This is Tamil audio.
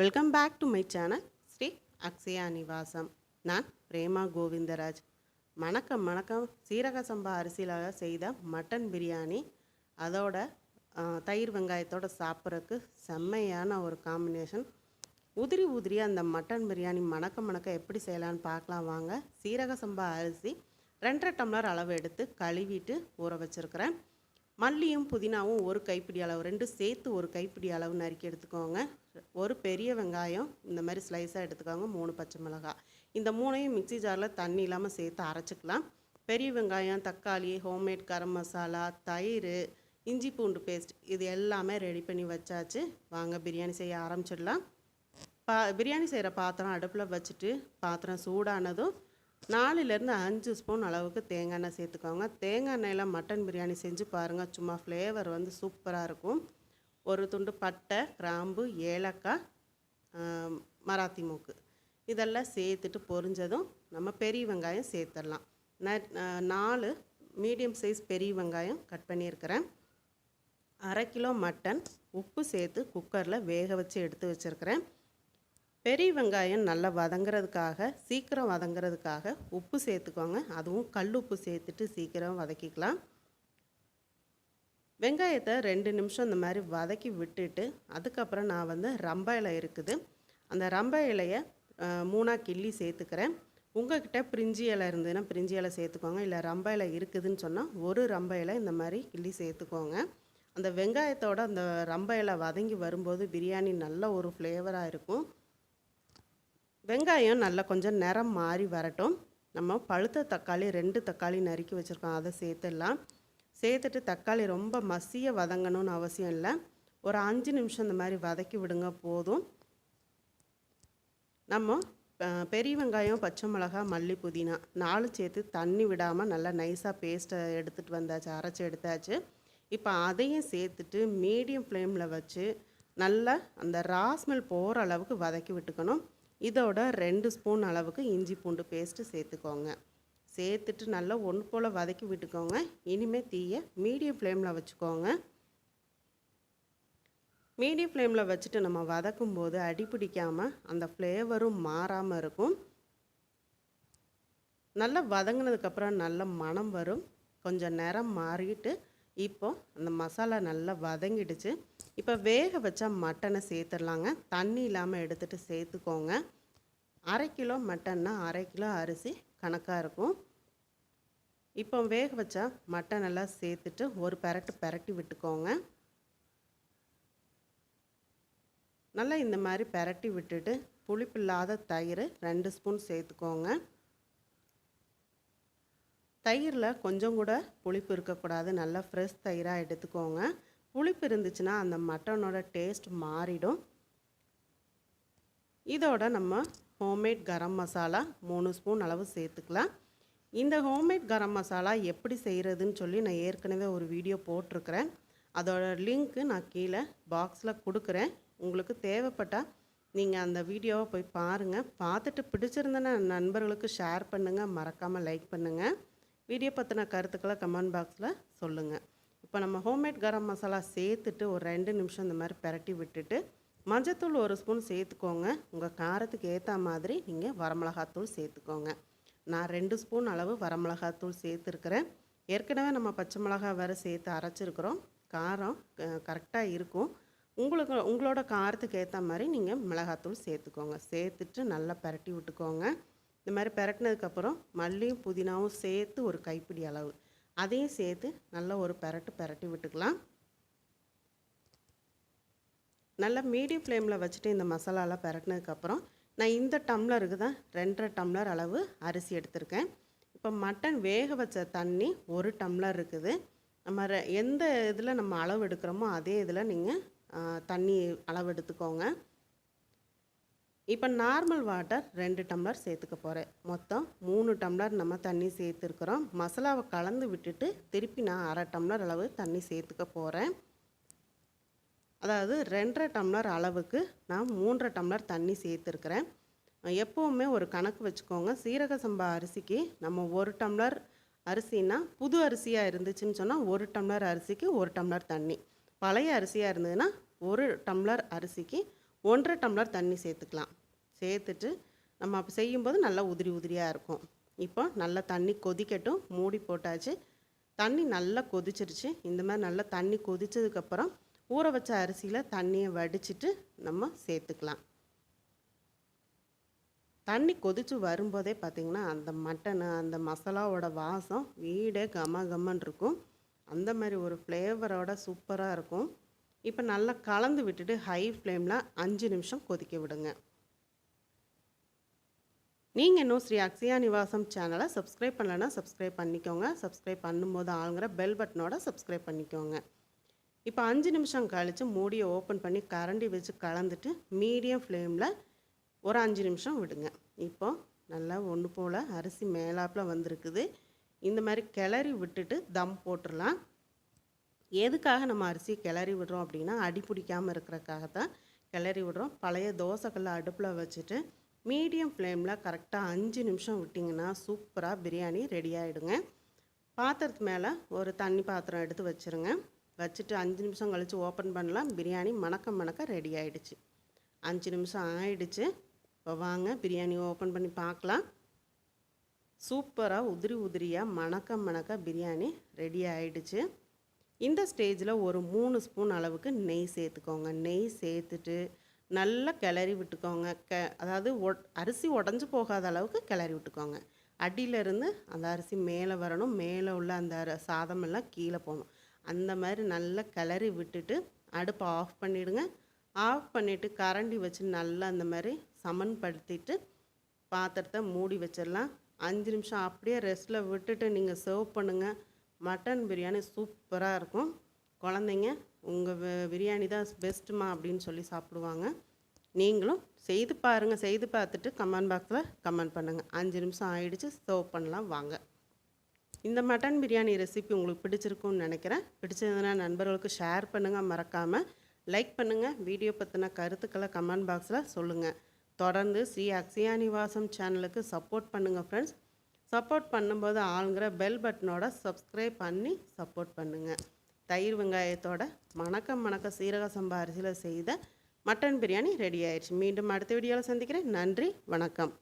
Welcome back to my channel Sri Akshaya Nivasam நான் பிரேமா கோவிந்தராஜ். மணக்கம் மணக்கம் சீரக சம்பா அரிசியில் செய்த மட்டன் பிரியாணி. அதோட தயிர் வெங்காயத்தோட சாப்பிட்றதுக்கு செம்மையான ஒரு காம்பினேஷன் உதிரி உதிரி அந்த மட்டன் பிரியாணி மணக்க மணக்க எப்படி செய்யலான்னு பார்க்கலாம் வாங்க. சீரக சம்பா அரிசி ரெண்டரை டம்ளர் அளவு எடுத்து கழுவிட்டு ஊற வச்சுருக்கிறேன். மல்லியும் புதினாவும் ஒரு கைப்பிடி அளவு ரெண்டும் சேர்த்து ஒரு கைப்பிடி அளவு நறுக்கி எடுத்துக்கோங்க. ஒரு பெரிய வெங்காயம் இந்த மாதிரி ஸ்லைஸாக எடுத்துக்கோங்க மூணு பச்சை மிளகாய் இந்த மூணையும் மிக்ஸி ஜாரில் தண்ணி இல்லாமல் சேர்த்து அரைச்சிக்கலாம். பெரிய வெங்காயம் தக்காளி ஹோம்மேட் கரம் மசாலா தயிர் இஞ்சி பூண்டு பேஸ்ட் இது எல்லாமே ரெடி பண்ணி வச்சாச்சு. வாங்க பிரியாணி செய்ய ஆரம்பிச்சிடலாம். பா பிரியாணி செய்கிற பாத்திரம் அடுப்பில் வச்சுட்டு பாத்திரம் சூடானதும் நாலுலேருந்து அஞ்சு ஸ்பூன் அளவுக்கு தேங்காய் எண்ணெய் சேர்த்துக்கோங்க. தேங்காய் எண்ணெயில் மட்டன் பிரியாணி செஞ்சு பாருங்கள் சும்மா ஃப்ளேவர் வந்து சூப்பராக இருக்கும். ஒரு துண்டு பட்டை கிராம்பு ஏலக்காய் மராத்தி மூக்கு. இதெல்லாம் சேர்த்துட்டு பொரிஞ்சதும் நம்ம பெரிய வெங்காயம் சேர்த்துடலாம். ந- நாலு மீடியம் சைஸ் பெரிய வெங்காயம் கட் பண்ணியிருக்கிறேன். அரை கிலோ மட்டன் உப்பு சேர்த்து குக்கரில் வேக வச்சு எடுத்து வச்சுருக்கிறேன். பெரிய வெங்காயம் நல்லா வதங்குறதுக்காக சீக்கிரம் வதங்குறதுக்காக உப்பு சேர்த்துக்கோங்க. அதுவும் கல் உப்பு சேர்த்துட்டு சீக்கிரம் வதக்கிக்கலாம். வெங்காயத்தை ரெண்டு நிமிஷம் இந்த மாதிரி வதக்கி விட்டுட்டு அதுக்கப்புறம் நான் வந்து ரம்ப இலை இருக்குது. அந்த ரம்ப இலையை மூணாக கிள்ளி சேர்த்துக்கிறேன். உங்ககிட்ட பிரிஞ்சி இலை இருந்ததுன்னா பிரிஞ்சி இலை சேர்த்துக்கோங்க. இல்லை ரம்ப இலை இருக்குதுன்னு சொன்னால் ஒரு ரம்ப இலை இந்த மாதிரி கிள்ளி சேர்த்துக்கோங்க. அந்த வெங்காயத்தோட அந்த ரம்ப இலை வதங்கி வரும்போது பிரியாணி நல்ல ஒரு ஃப்ளேவராக இருக்கும். வெங்காயம் நல்லா கொஞ்சம் நிறம் மாறி வரட்டும். நம்ம பழுத்த தக்காளி ரெண்டு தக்காளி நறுக்கி வச்சுருக்கோம். அதை சேர்த்துடலாம். சேர்த்துட்டு தக்காளி ரொம்ப மசிய வதங்கணும்னு அவசியம் இல்லை. ஒரு அஞ்சு நிமிஷம் இந்த மாதிரி வதக்கி விடுங்க போதும். நம்ம பெரிய வெங்காயம் பச்சை மிளகா மல்லி புதினா நாலு சேர்த்து தண்ணி விடாமல் நல்லா நைஸாக பேஸ்ட்டை எடுத்துகிட்டு வந்தாச்சு அரைச்சி எடுத்தாச்சு. இப்போ அதையும் சேர்த்துட்டு மீடியம் ஃப்ளேமில் வச்சு நல்லா அந்த ராஸ்மெல் போகிற அளவுக்கு வதக்கி விட்டுக்கணும். இதோட ரெண்டு ஸ்பூன் அளவுக்கு இஞ்சி பூண்டு பேஸ்ட்டு சேர்த்துக்கோங்க. சேர்த்துட்டு நல்லா ஒன்று போல் வதக்கி விட்டுக்கோங்க. இனிமேல் தீயை மீடியம் ஃப்ளேமில் வச்சுக்கோங்க. மீடியம் ஃப்ளேமில் வச்சுட்டு நம்ம வதக்கும் போது அடி பிடிக்காமல் அந்த ஃப்ளேவரும் மாறாமல் இருக்கும். நல்லா வதங்கினதுக்கப்புறம் நல்ல மணம் வரும். கொஞ்சம் நேரம் மாறிட்டு இப்போ அந்த மசாலா நல்லா வதங்கிடுச்சு. இப்போ வேக வச்சா மட்டனை சேர்த்துடலாங்க. தண்ணி இல்லாமல் எடுத்துகிட்டு சேர்த்துக்கோங்க. அரை கிலோ மட்டன்னா அரை கிலோ அரிசி கணக்காக இருக்கும். இப்போ வேக வச்சா மட்டன் எல்லாம் சேர்த்துட்டு ஒரு பெரட்டு பெரட்டி விட்டுக்கோங்க. நல்லா இந்த மாதிரி பெரட்டி விட்டுட்டு புளிப்பில்லாத தயிர் ரெண்டு ஸ்பூன் சேர்த்துக்கோங்க. தயிரில் கொஞ்சம் கூட புளிப்பு இருக்கக்கூடாது. நல்லா ஃப்ரெஷ் தயிராக எடுத்துக்கோங்க. புளிப்பு இருந்துச்சுன்னா அந்த மட்டனோட டேஸ்ட் மாறிடும். இதோட நம்ம ஹோம்மேட் கரம் மசாலா மூணு ஸ்பூன் அளவு சேர்த்துக்கலாம். இந்த ஹோம்மேட் கரம் மசாலா எப்படி செய்கிறதுன்னு சொல்லி நான் ஏற்கனவே ஒரு வீடியோ போட்டிருக்கிறேன். அதோட லிங்க்கு நான் கீழே பாக்ஸில் கொடுக்குறேன். உங்களுக்கு தேவைப்பட்டால் நீங்கள் அந்த வீடியோவை போய் பாருங்கள் பார்த்துட்டு பிடிச்சிருந்தேன்னா நண்பர்களுக்கு ஷேர் பண்ணுங்கள் மறக்காமல் லைக் பண்ணுங்கள் வீடியோ பற்றின கருத்துக்களை கமெண்ட் பாக்ஸில் சொல்லுங்கள் இப்போ நம்ம ஹோம்மேட் கரம் மசாலா சேர்த்துட்டு ஒரு ரெண்டு நிமிஷம் இந்த மாதிரி பிரட்டி விட்டுட்டு மஞ்சத்தூள் ஒரு ஸ்பூன் சேர்த்துக்கோங்க. உங்கள் காரத்துக்கு ஏற்ற மாதிரி நீங்கள் வரமிளகாத்தூள் சேர்த்துக்கோங்க. நான் ரெண்டு ஸ்பூன் அளவு வரமிளகாத்தூள் சேர்த்துருக்குறேன். ஏற்கனவே நம்ம பச்சை மிளகா வேறு சேர்த்து அரைச்சிருக்கிறோம். காரம் கரெக்டாக இருக்கும். உங்களுக்கு உங்களோட காரத்துக்கு ஏற்ற மாதிரி நீங்கள் மிளகாத்தூள் சேர்த்துக்கோங்க. சேர்த்துட்டு நல்லா பிரட்டி விட்டுக்கோங்க. இந்த மாதிரி பிரட்டினதுக்கப்புறம் மல்லியும் புதினாவும் சேர்த்து ஒரு கைப்பிடி அளவு. அதையும் சேர்த்து நல்லா ஒரு பரட்டு பரட்டி விட்டுக்கலாம். நல்லா மீடியம் ஃப்ளேமில் வச்சுட்டு இந்த மசாலாலாம் பெரட்டினதுக்கப்புறம் நான் இந்த டம்ளருக்கு தான் ரெண்டரை டம்ளர் அளவு அரிசி எடுத்திருக்கேன். இப்போ மட்டன் வேக வச்ச தண்ணி ஒரு டம்ளர் இருக்குது. நம்ம எந்த இதில் நம்ம அளவு எடுக்கிறோமோ அதே இதில் நீங்கள் தண்ணி அளவு எடுத்துக்கோங்க. இப்போ நார்மல் வாட்டர் ரெண்டு டம்ளர் சேர்த்துக்க போகிறேன் மொத்தம் மூணு டம்ளர் நம்ம தண்ணி சேர்த்துருக்குறோம். மசாலாவை கலந்து விட்டுட்டு திருப்பி நான் அரை டம்ளர் அளவு தண்ணி சேர்த்துக்க போகிறேன் அதாவது ரெண்டரை டம்ளர் அளவுக்கு நான் மூன்றரை டம்ளர் தண்ணி சேர்த்துருக்குறேன். எப்போவுமே ஒரு கணக்கு வச்சுக்கோங்க. சீரக சம்பா அரிசிக்கு நம்ம ஒரு டம்ளர் அரிசினா புது அரிசியாக இருந்துச்சுன்னு சொன்னால் ஒரு டம்ளர் அரிசிக்கு ஒரு டம்ளர் தண்ணி. பழைய அரிசியாக இருந்ததுன்னா ஒரு டம்ளர் அரிசிக்கு ஒன்றரை டம்ளர் தண்ணி சேர்த்துக்கலாம். சேர்த்துட்டு நம்ம அப்போ செய்யும்போது நல்லா உதிரி உதிரியாக இருக்கும். இப்போ நல்லா தண்ணி கொதிக்கட்டும். மூடி போட்டாச்சு. தண்ணி நல்லா கொதிச்சிருச்சு. இந்த மாதிரி நல்லா தண்ணி கொதிச்சதுக்கப்புறம் ஊற வச்ச அரிசியில் தண்ணியை வடிச்சிட்டு நம்ம சேர்த்துக்கலாம். தண்ணி கொதித்து வரும்போதே பார்த்திங்கன்னா அந்த மட்டனு அந்த மசாலாவோட வாசம் வீடே கம கமன் இருக்கும். அந்த மாதிரி ஒரு ஃப்ளேவரோட சூப்பராக இருக்கும். இப்போ நல்லா கலந்து விட்டுட்டு ஹை ஃப்ளேமில் அஞ்சு நிமிஷம் கொதிக்க விடுங்க. நீங்கள் இன்னும் ஸ்ரீ அக்ஷயா நிவாசம் சேனலை சப்ஸ்கிரைப் பண்ணலைன்னா சப்ஸ்கிரைப் பண்ணிக்கோங்க. சப்ஸ்கிரைப் பண்ணும்போது ஆளுங்கிற பெல் பட்டனோட சப்ஸ்கிரைப் பண்ணிக்கோங்க. இப்போ அஞ்சு நிமிஷம் கழித்து மூடியை ஓப்பன் பண்ணி கரண்டி வச்சு கலந்துட்டு மீடியம் ஃப்ளேமில் ஒரு அஞ்சு நிமிஷம் விடுங்க. இப்போ நல்லா ஒன்று போல் அரிசி மேலாப்பில் வந்திருக்குது. இந்த மாதிரி கிளறி விட்டுட்டு தம் போட்டுடலாம். எதுக்காக நம்ம அரிசி கிளறி விடுறோம் அப்படின்னா அடி பிடிக்காமல் இருக்கிறக்காக தான் கிளறி விடுறோம். பழைய தோசைக்கல்ல அடுப்பில் வச்சுட்டு மீடியம் ஃப்ளேமில் கரெக்டாக அஞ்சு நிமிஷம் விட்டிங்கன்னா சூப்பராக பிரியாணி ரெடி ஆகிடுங்க பாத்திரத்து மேலே ஒரு தண்ணி பாத்திரம் எடுத்து வச்சுருங்க. வச்சுட்டு அஞ்சு நிமிஷம் கழித்து ஓப்பன் பண்ணலாம். பிரியாணி மணக்க மணக்க ரெடி ஆகிடுச்சு அஞ்சு நிமிஷம் ஆயிடுச்சு. இப்போ வாங்க பிரியாணி ஓப்பன் பண்ணி பார்க்கலாம். சூப்பராக உதிரி உதிரியாக மணக்க மணக்க பிரியாணி ரெடி ஆகிடுச்சு இந்த ஸ்டேஜில் ஒரு மூணு ஸ்பூன் அளவுக்கு நெய் சேர்த்துக்கோங்க. நெய் சேர்த்துட்டு நல்லா கிளறி விட்டுக்கோங்க. க அதாவது ஒ அரிசி உடஞ்சி போகாத அளவுக்கு கிளறி விட்டுக்கோங்க. அடியிலேருந்து அந்த அரிசி மேலே வரணும். மேலே உள்ள அந்த சாதமெல்லாம் கீழே போகணும். அந்த மாதிரி நல்லா கிளறி விட்டுட்டு அடுப்பை ஆஃப் பண்ணிவிடுங்க ஆஃப் பண்ணிவிட்டு கரண்டி வச்சு நல்லா அந்த மாதிரி சமன்படுத்திட்டு பாத்திரத்தை மூடி வச்சிடலாம். அஞ்சு நிமிஷம் அப்படியே ரெஸ்ட்டில் விட்டுட்டு நீங்கள் சர்வ் பண்ணுங்கள் மட்டன் பிரியாணி சூப்பராக இருக்கும். குழந்தைங்க உங்கள் பிரியாணி தான் பெஸ்ட்டுமா அப்படின்னு சொல்லி சாப்பிடுவாங்க. நீங்களும் செய்து பாருங்கள் செய்து பார்த்துட்டு கமெண்ட் பாக்ஸில் கமெண்ட் பண்ணுங்கள் அஞ்சு நிமிஷம் ஆயிடுச்சு. சர்வ் பண்ணலாம். வாங்க. இந்த மட்டன் பிரியாணி ரெசிபி உங்களுக்கு பிடிச்சிருக்கும்னு நினைக்கிறேன். பிடிச்சதுன்னா நண்பர்களுக்கு ஷேர் பண்ணுங்கள் மறக்காமல் லைக் பண்ணுங்கள் வீடியோ பற்றின கருத்துக்களை கமெண்ட் பாக்ஸில் சொல்லுங்கள் தொடர்ந்து ஸ்ரீ அக்ஷயா நிவாசம் சேனலுக்கு சப்போர்ட் பண்ணுங்கள் ஃப்ரெண்ட்ஸ் சப்போர்ட் பண்ணும்போது ஆளுங்கிற பெல் பட்டனோட சப்ஸ்கிரைப் பண்ணி சப்போர்ட் பண்ணுங்கள் தயிர் வெங்காயத்தோட மணக்க மணக்க சீரக சம்பா அரிசியில் செய்த மட்டன் பிரியாணி ரெடி ஆயிடுச்சு. மீண்டும் அடுத்த வீடியோவில் சந்திக்கிறேன். நன்றி வணக்கம்.